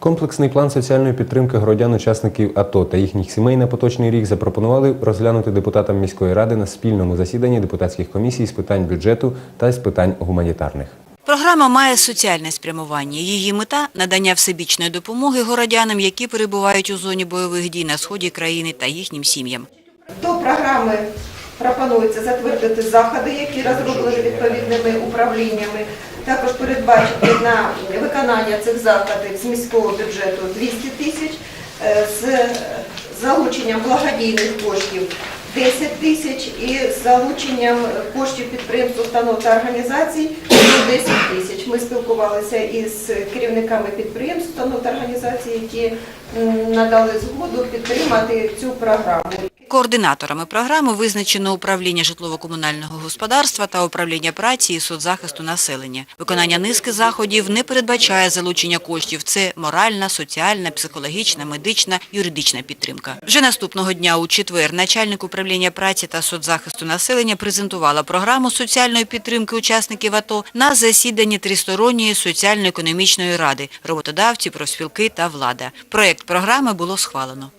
Комплексний план соціальної підтримки громадян-учасників АТО та їхніх сімей на поточний рік запропонували розглянути депутатам міської ради на спільному засіданні депутатських комісій з питань бюджету та з питань гуманітарних. Програма має соціальне спрямування. Її мета – надання всебічної допомоги городянам, які перебувають у зоні бойових дій на сході країни та їхнім сім'ям. До програми пропонується затвердити заходи, які розроблені відповідними управліннями. Також передбачити на виконання цих заходів з міського бюджету 200 тисяч, е, з залученням благодійних коштів 10 тисяч і з залученням коштів підприємств, установ та організацій 10 тисяч. Ми спілкувалися із керівниками підприємств, установ та організацій, які надали згоду підтримати цю програму. Координаторами програми визначено управління житлово-комунального господарства та управління праці і соцзахисту населення. Виконання низки заходів не передбачає залучення коштів. Це моральна, соціальна, психологічна, медична, юридична підтримка. Вже наступного дня у четвер начальник управління праці та соцзахисту населення презентувала програму соціальної підтримки учасників АТО на засіданні Тристоронньої соціально-економічної ради, роботодавці, профспілки та влада. Проект програми було схвалено.